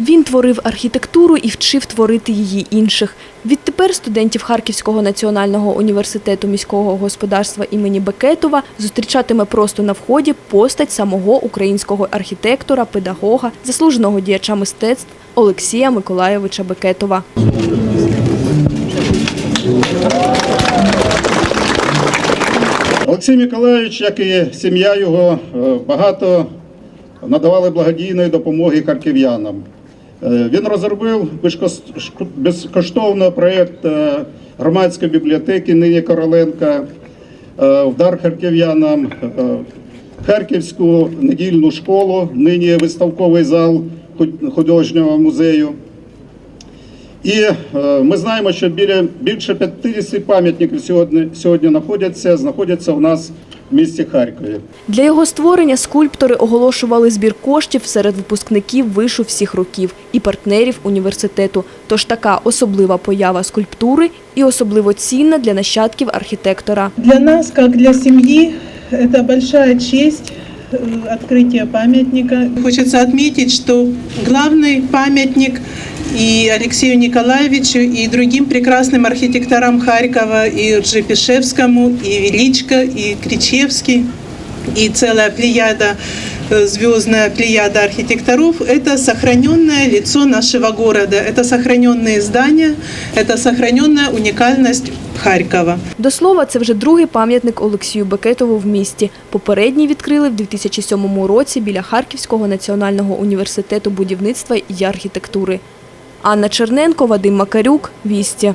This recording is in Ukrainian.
Він творив архітектуру і вчив творити її інших. Відтепер студентів Харківського національного університету міського господарства імені Бекетова зустрічатиме просто на вході постать самого українського архітектора, педагога, заслуженого діяча мистецтв Олексія Миколайовича Бекетова. Олексій Миколаївич, як і сім'я його, е, багато надавали благодійної допомоги харків'янам. Е, Він розробив безкош- безкоштовно проєкт е, громадської бібліотеки нині Короленка, е, в дар харків'янам, Харківську недільну школу, нині виставковий зал художнього музею. І ми знаємо, що більше 50 пам'ятників сьогодні, сьогодні знаходяться, знаходяться у нас в місті Харкові. Для його створення скульптори оголошували збір коштів серед випускників вишу всіх років і партнерів університету. Тож така особлива поява скульптури і особливо цінна для нащадків архітектора. Для нас, как для семьи, это большая честь э, открытие памятника. Хочется отметить, что главный памятник и Алексею Николаевичу, и другим прекрасным архитекторам Харькова, и Ржепишевскому, и Величко, и Кричевский, и целая плеяда, э, звездная плеяда архитекторов, это сохраненное лицо нашего города, это сохраненные здания, это сохраненная уникальность Харькова. До слова, це вже другий пам'ятник Олексію Бекетову в місті. Попередній відкрили в 2007 році біля Харківського національного університету будівництва і архітектури. Анна Черненко, Вадим Макарюк, Вісті.